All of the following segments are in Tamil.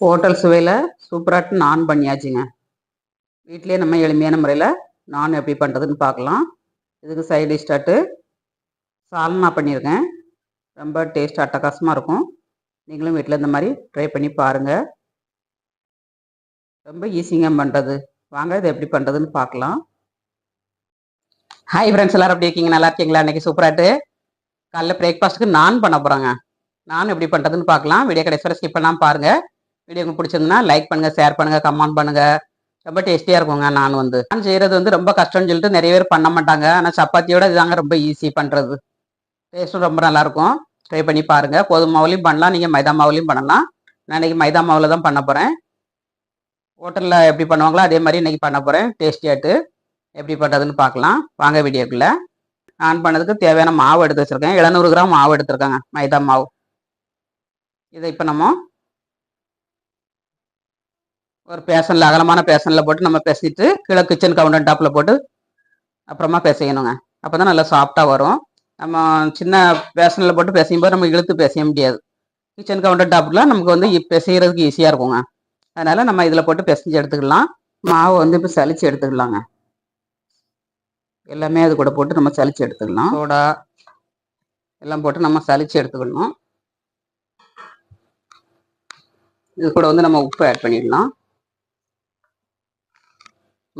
ஹோட்டல் சுவையில் சூப்பராட்டு நான் பண்ணியாச்சுங்க. வீட்டிலேயே நம்ம எளிமையான முறையில் நான் எப்படி பண்ணுறதுன்னு பார்க்கலாம் இதுக்கு சைடு டிஷ்டாட்டு சால்னா பண்ணியிருக்கேன். ரொம்ப டேஸ்ட் அட்டகாசமாக இருக்கும். நீங்களும் வீட்டில் இந்த மாதிரி ட்ரை பண்ணி பாருங்கள் ரொம்ப ஈஸிங்க பண்ணுறது வாங்க இது எப்படி பண்ணுறதுன்னு பார்க்கலாம் ஹாய் ஃப்ரெண்ட்ஸ் எல்லோரும் எப்படி இருக்கீங்க? நல்லா இருக்கீங்களா? இன்றைக்கி சூப்பராட்டு. காலைல பிரேக்ஃபாஸ்ட்டுக்கு நான் பண்ண போகிறேங்க நான் எப்படி பண்ணுறதுன்னு பார்க்கலாம் வீடியோ கடைசி ஸ்கிப் பண்ணாமல் பாருங்கள் வீடியோ உங்களுக்கு பிடிச்சிருந்தா லைக் பண்ணுங்கள் ஷேர் பண்ணுங்கள் கமெண்ட் பண்ணுங்கள் ரொம்ப டேஸ்டியாக இருக்குங்க நான் வந்து. நான் செய்கிறது வந்து ரொம்ப கஷ்டம்னு சொல்லிட்டு நிறைய பேர் பண்ண மாட்டாங்க. ஆனால் சப்பாத்தியோட இதாங்க ரொம்ப ஈஸி பண்ணுறது டேஸ்ட்டும் ரொம்ப நல்லாயிருக்கும் ட்ரை பண்ணி பாருங்கள் கோதுமை மாவுலையும் பண்ணலாம். நீங்கள் மைதா மாவுலையும் பண்ணலாம். நான் இன்னைக்கு மைதா மாவில் தான் பண்ண போகிறேன் ஹோட்டலில் எப்படி பண்ணுவாங்களோ அதே மாதிரி இன்னைக்கு பண்ண போகிறேன் டேஸ்டியாட்டு எப்படி பண்ணுறதுன்னு பார்க்கலாம். வாங்க வீடியோக்குள்ளே. ஆன் பண்ணதுக்கு தேவையான மாவு எடுத்து வச்சுருக்கேன். எழுநூறு கிராம் மாவு எடுத்துருக்காங்க மைதா மாவு. இதை இப்போ நம்ம ஒரு பேசனில் அகலமான பேசனில் போட்டு நம்ம பேசிட்டு கீழே கிச்சன் கவுண்டர் டாப்பில் போட்டு அப்புறமா பிசையணுங்க அப்போ தான் நல்லா சாஃப்டாக வரும். நம்ம சின்ன பேசனில் போட்டு பிசையும் போது நம்ம இழுத்து பிசைய முடியாது. கிச்சன் கவுண்டர் டாப்பில் நமக்கு வந்து பிசைகிறதுக்கு ஈஸியாக இருக்குங்க. அதனால் நம்ம இதில் போட்டு பிசைஞ்சு எடுத்துக்கலாம். மாவு வந்து இப்போ சலிச்சு எடுத்துக்கலாங்க. எல்லாமே அது கூட போட்டு நம்ம சலிச்சு எடுத்துக்கலாம். சோடா. எல்லாம் போட்டு நம்ம சலிச்சு எடுத்துக்கணும். இது கூட வந்து நம்ம உப்பு ஆட் பண்ணிடலாம்.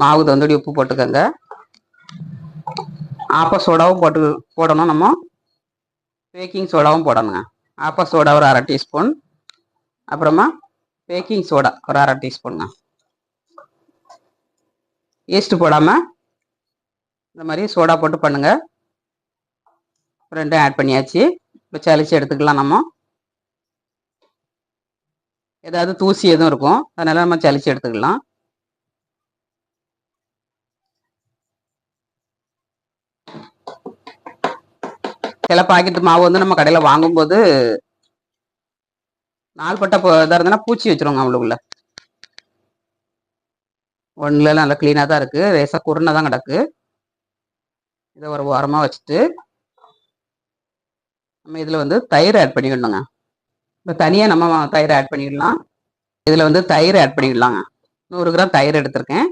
மாவு தந்துடி உப்பு போட்டுக்கோங்க. ஆப்ப சோடாவும் போட்டு போடணும். நம்ம பேக்கிங் சோடாவும் போடணுங்க. ஆப்ப சோடா ஒரு அரை டீஸ்பூன். அப்புறமா பேக்கிங் சோடா ஒரு அரை டீஸ்பூனுங்க. ஈஸ்ட் போடாமல் இந்த மாதிரி சோடா போட்டு பண்ணுங்க. ரெண்டும் ஆட் பண்ணியாச்சு. இப்போ சளிச்சு எடுத்துக்கலாம் நம்ம. ஏதாவது தூசி எதுவும் இருக்கும். அதனால் நம்ம சளிச்சு எடுத்துக்கலாம். சில பாக்கெட் மாவு வந்து நம்ம கடையில் வாங்கும்போது நாள்பட்ட இதாக இருந்ததுன்னா பூச்சி வச்சிருவாங்க அவளுக்குள்ள ஒன்றுல நல்லா க்ளீனாக தான் இருக்குது ரேசாக குருணை தான் கிடக்கு. இதை ஒரு ஓரமாக வச்சுட்டு நம்ம இதில் வந்து தயிர் ஆட் பண்ணிக்கணுங்க இப்போ தனியாக நம்ம தயிர் ஆட் பண்ணிடலாம். இதில் வந்து தயிர் ஆட் பண்ணிடலாங்க. நூறு கிராம் தயிர் எடுத்திருக்கேன்.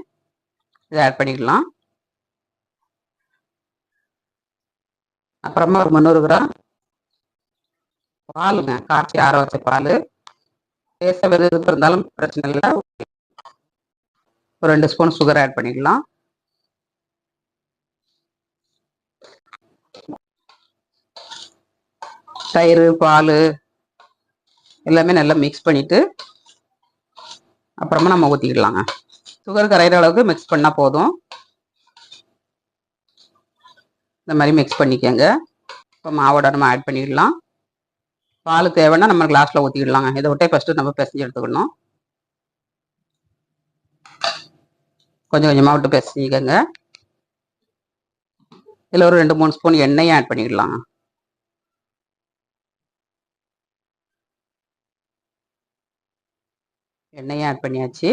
இதை ஆட் பண்ணிக்கலாம் அப்புறமா ஒரு முந்நூறு கிராம் பாலுங்க. காய்ச்சி ஆற வச்ச பால். பேச வெதுக்கு இருந்தாலும் பிரச்சனை இல்லை. ஒரு ரெண்டு ஸ்பூன் சுகர் ஆட் பண்ணிக்கலாம். தயிர் பால் எல்லாமே நல்லா மிக்ஸ் பண்ணிட்டு அப்புறமா நம்ம ஊற்றிக்கலாங்க சுகர் கரையிற அளவுக்கு மிக்ஸ் பண்ணால் போதும். இந்த மாதிரி மிக்ஸ் பண்ணிக்கோங்க. இப்போ மாவோட நம்ம ஆட் பண்ணிடலாம். பால் தேவைன்னா நம்ம கிளாஸில் ஊற்றிக்கிடலாங்க இதை விட்டே ஃபஸ்ட்டு நம்ம பிசைஞ்சு எடுத்துக்கணும். கொஞ்சம் கொஞ்சமாக விட்டு பிசைஞ்சிக்கோங்க. இதில் ஒரு ரெண்டு மூணு ஸ்பூன் எண்ணெயும் ஆட் பண்ணிடலாங்க எண்ணெயும் ஆட் பண்ணியாச்சு.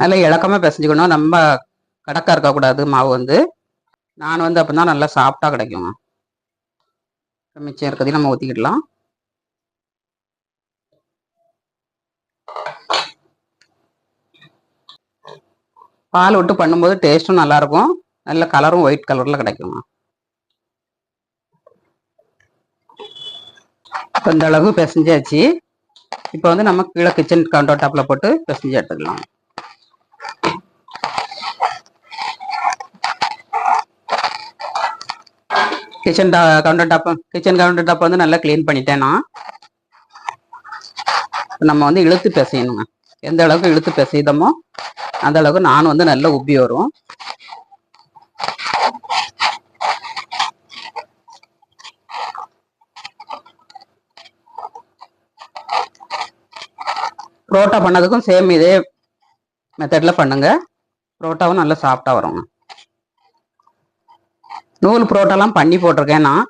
நல்லா இழக்கமாக பிசைஞ்சுக்கணும். நம்ம கடக்காக இருக்கக்கூடாது மாவு வந்து. நான் வந்து அப்போ தான் நல்லா சாஃப்டாக கிடைக்குங்க மிச்சம் இருக்கிறதையும் நம்ம ஊற்றிக்கிடலாம் பால் விட்டு பண்ணும்போது டேஸ்ட்டும் நல்லாயிருக்கும் நல்ல கலரும் ஒயிட் கலரில் கிடைக்குங்க இப்போ இந்த அளவு பிசைஞ்சாச்சு. இப்போ வந்து நம்ம கீழே கிச்சன் கவுண்டர் டாப்பில் போட்டு பிசைஞ்சு எடுத்துக்கலாம். Kitchen counter top kitchen counter top வந்து நல்லா க்ளீன் பண்ணிட்டேன்னா நம்ம வந்து இழுத்து பிசையணுங்க. எந்த அளவுக்கு இழுத்து பிசைதமோ அந்த அளவுக்கு நான் வந்து நல்லா உப்பி வரும் புரோட்டா பண்ணதுக்கும் சேம் இதே மெத்தடில் பண்ணுங்கள் புரோட்டாவும் நல்லா சாஃப்டாக வருங்க. நூல் புரோட்டாலாம் பண்ணி போட்டிருக்கேன் நான்.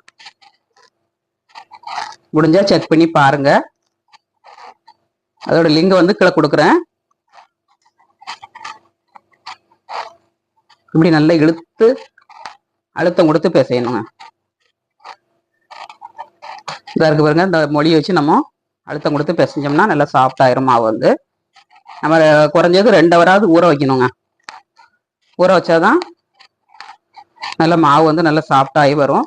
முடிஞ்சா செக் பண்ணி பாருங்க. அதோட லிங்க் வந்து கீழே கொடுக்குறேன். இப்படி நல்லா இழுத்து அழுத்தம் கொடுத்து பேசணுங்க. இதாக இருக்கு பாருங்க இந்த மொழியை வச்சு நம்ம அழுத்தம் கொடுத்து பிசைஞ்சோம்னா நல்லா சாஃப்ட் ஆயிரும் மாவு வந்து. நம்ம குறைஞ்சது ரெண்டு ஹவராவது ஊற வைக்கணுங்க. ஊற வச்சாதான் நல்ல மாவு வந்து நல்லா சாஃப்டாகி வரும்.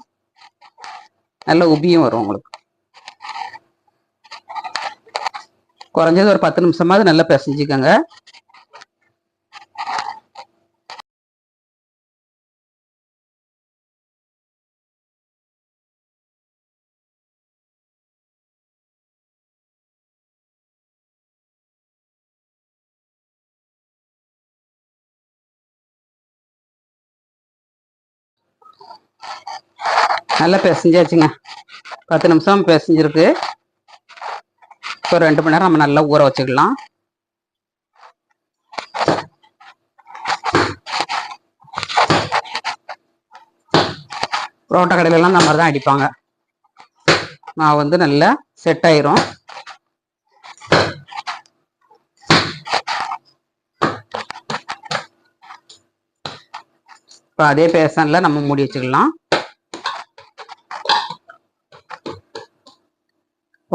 நல்ல உபியும் வரும் உங்களுக்கு. குறைஞ்சது ஒரு பத்து நிமிஷமாவது நல்லா பிசைஞ்சிக்கோங்க. நல்லா பிசைஞ்சாச்சுங்க. பத்து நிமிஷம் பிசைஞ்சிருக்கு. இப்போ ரெண்டு மணி நேரம் நம்ம நல்லா ஊற வச்சுக்கலாம். புரோட்டா கடையிலலாம் இந்த மாதிரி தான் அடிப்பாங்க. மாவு வந்து நல்லா செட் ஆயிரும். இப்போ அதே பேசனில் நம்ம மூடி வச்சுக்கலாம்.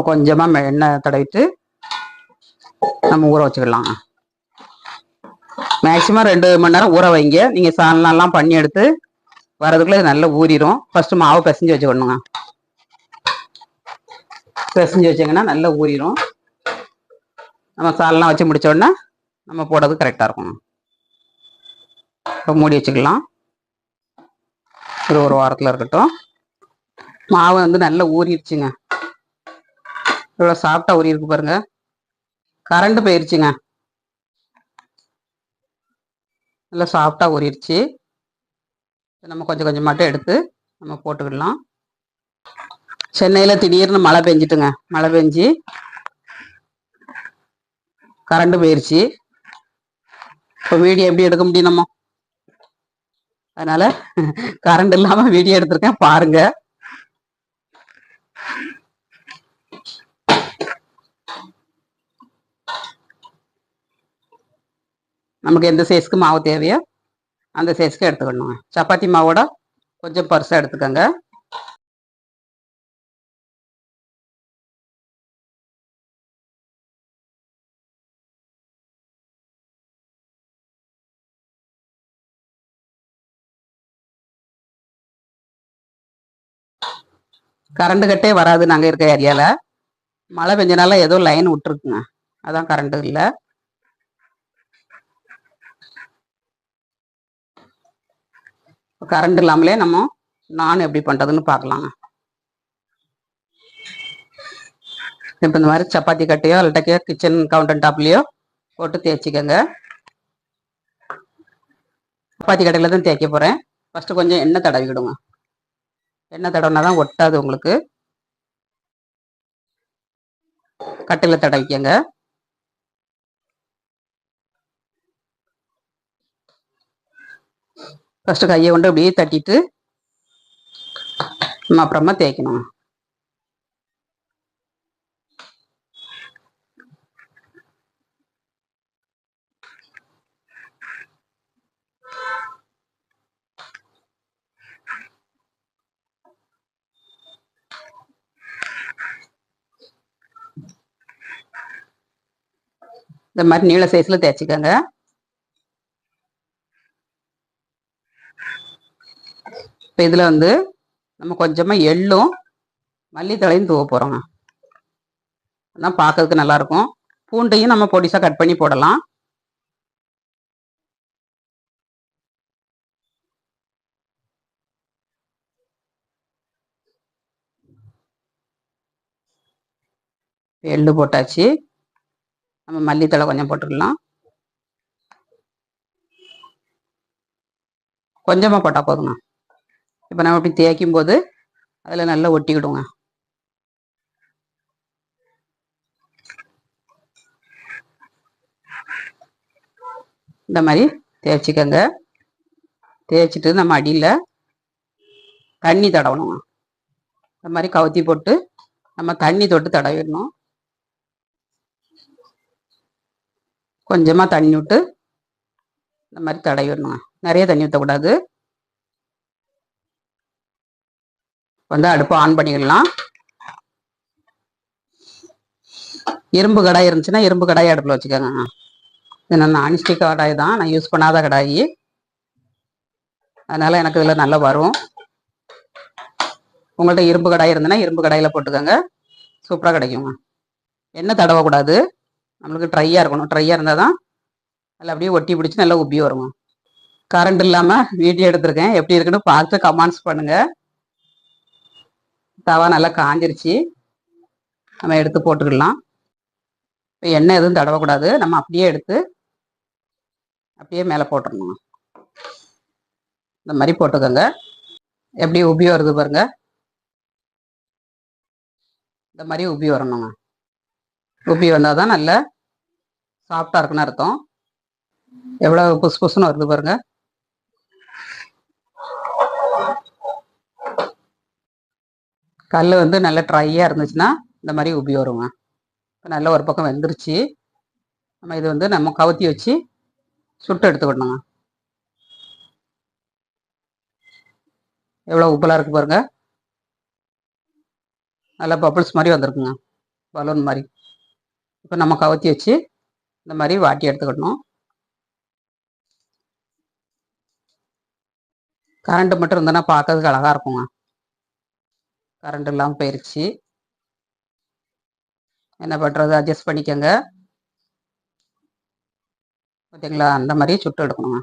கொஞ்சமாக எண்ணெய் தடவிட்டு நம்ம ஊற வச்சுக்கலாம். மேக்ஸிமம் ரெண்டு மணி நேரம் ஊற வைங்க. நீங்கள் சால்னாலாம் பண்ணி எடுத்து வரதுக்குள்ள நல்லா ஊறிடும் ஃபர்ஸ்ட் மாவு பிசைஞ்சு வச்சுக்கணுங்க. பிசைஞ்சு வச்சிங்கன்னா நல்லா ஊறிடும் நம்ம சால்லாம் வச்சு முடிச்ச உடனே நம்ம போடுறது கரெக்டாக இருக்கும். இப்போ மூடி வச்சுக்கலாம். ஒரு ஒரு வாரத்தில் இருக்கட்டும். மாவு வந்து நல்லா ஊறிடுச்சுங்க. இவ்வளோ சாப்பிட்டா ஊறி இருக்கு பாருங்க. கரண்ட் போயிருச்சுங்க. நல்லா சாஃப்டா உரிருச்சு நம்ம கொஞ்சம் கொஞ்சமாட்டம் எடுத்து நம்ம போட்டுக்கிடலாம். சென்னையில் திடீர்னு மழை பெஞ்சிட்டுங்க. மழை பெஞ்சு கரண்ட் போயிருச்சு. இப்போ வீடியோ எப்படி எடுக்க முடியும் நம்ம? அதனால கரண்ட் இல்லாமல் வீடியோ எடுத்திருக்கேன் பாருங்கள் நமக்கு எந்த சைஸ்க்கு மாவு தேவையோ அந்த சைஸ்க்கு எடுத்துக்கணுங்க. சப்பாத்தி மாவோட கொஞ்சம் பருசாக எடுத்துக்கோங்க. கரண்ட் கட்டே வராது நாங்கள் இருக்க ஏரியாவில் மழை பெஞ்சனால ஏதோ லைன் விட்டுருக்குங்க. அதான் கரண்ட்டு இல்லை. கரண்ட் இல்லாமலே நம்ம நான் எப்படி பண்ணுறதுன்னு பார்க்கலாங்க. இப்போ இந்த மாதிரி சப்பாத்தி கட்டையோ இல்லாட்டியோ கிச்சன் கவுண்டர் டாப்லேயோ போட்டு தேய்ச்சிக்கோங்க. சப்பாத்தி கட்டையில் தான் தேய்க்க போகிறேன் ஃபஸ்ட்டு கொஞ்சம் எண்ணெய் தடவிக்கிடுங்க. எண்ணெய் தடவினா தான் ஒட்டாது உங்களுக்கு. கட்டையில் தடவிக்கங்க. ஃபஸ்ட்டு கையை கொண்டு அப்படியே தட்டிட்டு நம்ம அப்புறமா தேய்க்கணும். இந்த மாதிரி நீள சைஸ்ல தேய்ச்சிக்கோங்க. இப்போ இதில் வந்து நம்ம கொஞ்சமாக எள்ளும் மல்லித்தழையும் தூவ போகிறோங்க அதான் பார்க்கறதுக்கு நல்லா இருக்கும் பூண்டையும் நம்ம பொடிசாக கட் பண்ணி போடலாம். எள்ளு போட்டாச்சு. நம்ம மல்லித்தழை கொஞ்சம் போட்டுக்கலாம். கொஞ்சமாக போட்டால் போதுங்க. இப்போ நம்ம இப்படி தேய்க்கும் போது அதில் நல்லா ஒட்டிக்கிடுங்க. இந்த மாதிரி தேய்ச்சிக்கங்க. தேய்ச்சிட்டு நம்ம அடியில் தண்ணி தடவணுங்க. இந்த மாதிரி கவுத்தி போட்டு நம்ம தண்ணி தொட்டு தடவிடணும். கொஞ்சமாக தண்ணி விட்டு இந்த மாதிரி தடவிடணுங்க. நிறைய தண்ணி ஊற்றக்கூடாது வந்து அடுப்பு ஆன் பண்ணிக்கலாம் இரும்பு கடாய் இருந்துச்சுன்னா இரும்பு கடாய் அடுப்பில் வச்சுக்கோங்க. இது நான் நான்ஸ்டிக் கடாய் தான். நான் யூஸ் பண்ணாத கடாய். அதனால் எனக்கு இதில் நல்லா வரும். உங்கள்கிட்ட இரும்பு கடாய் இருந்ததுன்னா இரும்பு கடாயில் போட்டுக்கோங்க. சூப்பராக கிடைக்குங்க. எண்ணெய் தடவக்கூடாது. நம்மளுக்கு ட்ரையாக இருக்கணும். ட்ரையாக இருந்தால் தான் நல்லா அப்படியே ஒட்டி பிடிச்சி நல்லா உப்பி வருங்க. கரண்ட் இல்லாமல் வீடியோ எடுத்திருக்கேன். எப்படி இருக்குன்னு பார்த்து கமெண்ட்ஸ் பண்ணுங்கள் தவா நல்லா காஞ்சிருச்சு. நம்ம எடுத்து போட்டுக்கலாம் இப்போ எண்ணெய் எதுவும் தடவக்கூடாது. நம்ம அப்படியே எடுத்து அப்படியே மேலே போட்டுடணும். இந்த மாதிரி போட்டுக்கோங்க. எப்படி உபி வருது பாருங்க. இந்த மாதிரி உபி வரணுங்க. உபி வந்தால் தான் நல்ல சாஃப்டாக இருக்குன்னு அர்த்தம். எவ்வளோ புஸ் புசுன்னு வருது பாருங்கள் கல் வந்து நல்ல ட்ரையாக இருந்துச்சுன்னா இந்த மாதிரி உபி வருங்க இப்போ நல்ல ஒரு பக்கம் வெந்துருச்சு. நம்ம இது வந்து நம்ம கவுத்தி வச்சு சுட்டு எடுத்துக்கணுங்க. எவ்வளோ உப்பெல்லாம் இருக்கு பாருங்க. நல்லா பப்புள்ஸ் மாதிரி வந்திருக்குங்க. பலூன் மாதிரி. இப்போ நம்ம கவுத்தி வச்சு இந்த மாதிரி வாட்டி எடுத்துக்கணும். கரண்ட் மட்டும் இருந்ததுன்னா பார்க்கறதுக்கு அழகாக இருக்குங்க. கரண்ட் இல்லாமல் போயிருச்சு. என்ன பண்ணுறது அட்ஜஸ்ட் பண்ணிக்கோங்க. பார்த்தீங்களா அந்த மாதிரி சுட்டு எடுக்கணுங்க.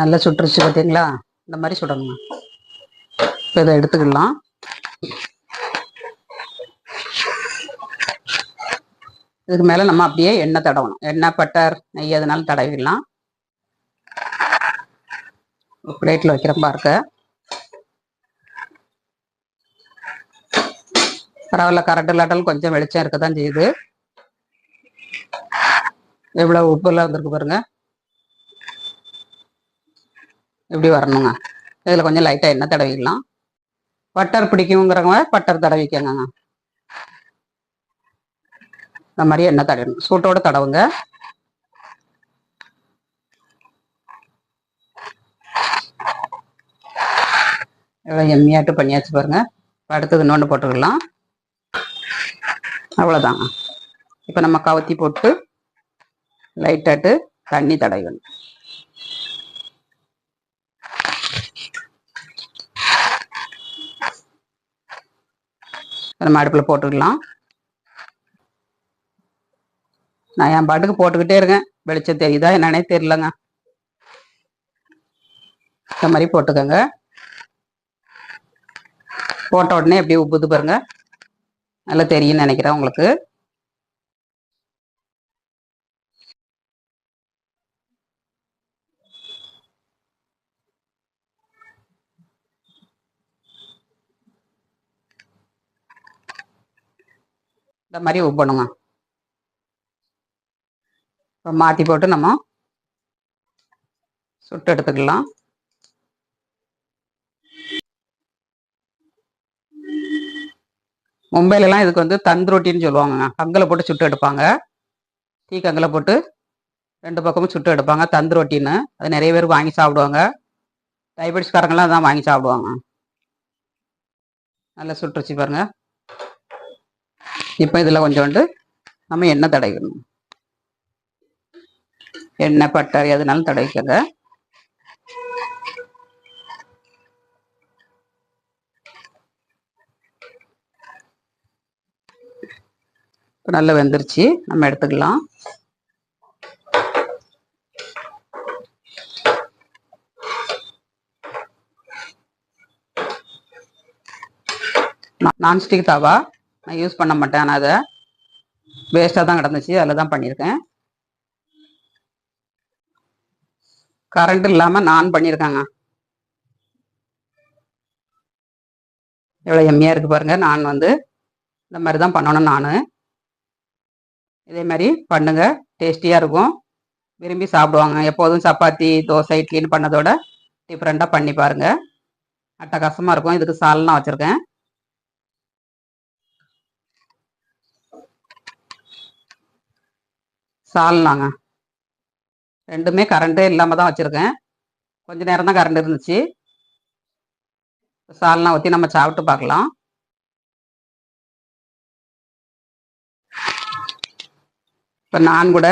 நல்லா சுட்டுருச்சு பார்த்தீங்களா இந்த மாதிரி சுடணுங்க. இப்போ இதை எடுத்துக்கலாம். இதுக்கு மேலே நம்ம அப்படியே எண்ணெய் தடவணும். எண்ணெய் பட்டர் நெய் எதுனாலும் தடவிடலாம். பிளேட்டில் வைக்கிற பார்க்க பரவாயில்ல கரண்ட் இல்லாட்டாலும் கொஞ்சம் வெளிச்சம் இருக்க தான் செய்யுது. எவ்வளோ உப்புலாம் வந்திருக்கு பாருங்க. இப்படி வரணுங்க. இதில் கொஞ்சம் லைட்டாக எண்ணெய் தடவிக்கலாம் பட்டர் பிடிக்குங்கிறவங்க பட்டர் தடவிக்கங்க இந்த மாதிரி எண்ணெய் தடவணும் சூட்டோட தடவுங்க. எவ்வளோ எம்மியாட்டு பண்ணியாச்சு பாருங்க. அடுத்தது இன்னொன்று போட்டுக்கலாம். அவ்வளோதாங்க இப்போ நம்ம கவுத்தி போட்டு லைட்டாட்டு தண்ணி தடவிக்கணும் நம்ம அடுப்பில் போட்டுக்கலாம். நான் என் பாட்டுக்கு போட்டுக்கிட்டே இருக்கேன். வெளிச்சம் தெரியுதா என்னன்னே தெரியலங்க. இந்த மாதிரி போட்டுக்கோங்க. போட்ட உடனே எப்படி உப்புது பாருங்க. நல்லா தெரியும்னு நினைக்கிறேன் உங்களுக்கு. இந்த மாதிரி உப்பணுங்க. இப்போ மாற்றி போட்டு நம்ம சுட்டு எடுத்துக்கலாம். மும்பையிலலாம் இதுக்கு வந்து தந்துரொட்டின்னு சொல்லுவாங்க கங்கில் போட்டு சுட்டு எடுப்பாங்க. டீ கங்கில் போட்டு ரெண்டு பக்கமும் சுட்டு எடுப்பாங்க தந்து ரொட்டின்னு. அது நிறைய பேர் வாங்கி சாப்பிடுவாங்க. டயபெட்டிஸ்காரங்களாம் அதான் வாங்கி சாப்பிடுவாங்க. நல்லா சுட்டுருச்சு பாருங்கள் இப்போ இதில் கொஞ்சோண்டு நம்ம எண்ணெய் தடைக்கணும் எண்ணெய் பட்டர் எதுனாலும் தடவிக்கங்க. இப்போ நல்லா வெந்துருச்சு. நம்ம எடுத்துக்கலாம். நான்ஸ்டிக் தாவா? நான் யூஸ் பண்ண மாட்டேன். ஆனால் அதை வேஸ்ட்டாக தான் கிடந்துச்சு. அதில் தான் பண்ணியிருக்கேன். கரண்ட் இல்லாமல் நான் பண்ணியிருக்கேங்க. எவ்வளோ எம்மியாக இருக்குது பாருங்க. நான் வந்து இந்த மாதிரி தான் பண்ணணும் நான். இதே மாதிரி பண்ணுங்க. டேஸ்டியாக இருக்கும். விரும்பி சாப்பிடுவாங்க. எப்போதும் சப்பாத்தி தோசை இட்லின்னு பண்ணதோட டிஃப்ரெண்ட்டாக பண்ணி பாருங்க. அட்டகாசமாக இருக்கும். இதுக்கு சால்னா வச்சுருக்கேன். சால்னாங்க ரெண்டுமே கரண்ட்டே இல்லாமல் தான் வச்சுருக்கேன். கொஞ்சம் நேரம் தான் கரண்ட் இருந்துச்சு. சால்னா ஊற்றி நம்ம சாப்பிட்டு பார்க்கலாம். இப்போ நான் கூட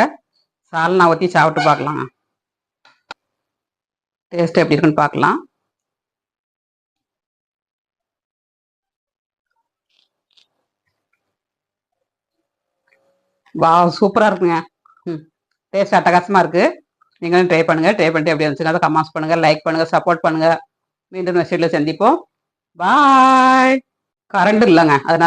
சால்னா ஊற்றி சாப்பிட்டு பார்க்கலாம். டேஸ்ட் எப்படி இருக்குன்னு பார்க்கலாம். வா சூப்பராக இருக்குங்க. ம் டேஸ்ட் அட்டகாசமாக இருக்குது நீங்களும் ட்ரை பண்ணுங்கள் ட்ரை பண்ணிட்டு எப்படி இருந்துச்சுன்னா கமெண்ட்ஸ் பண்ணுங்கள் லைக் பண்ணுங்கள் சப்போர்ட் பண்ணுங்கள் மீண்டும் மெசேஜில் சந்திப்போம். பாய் கரண்ட் இல்லைங்க. அதனால்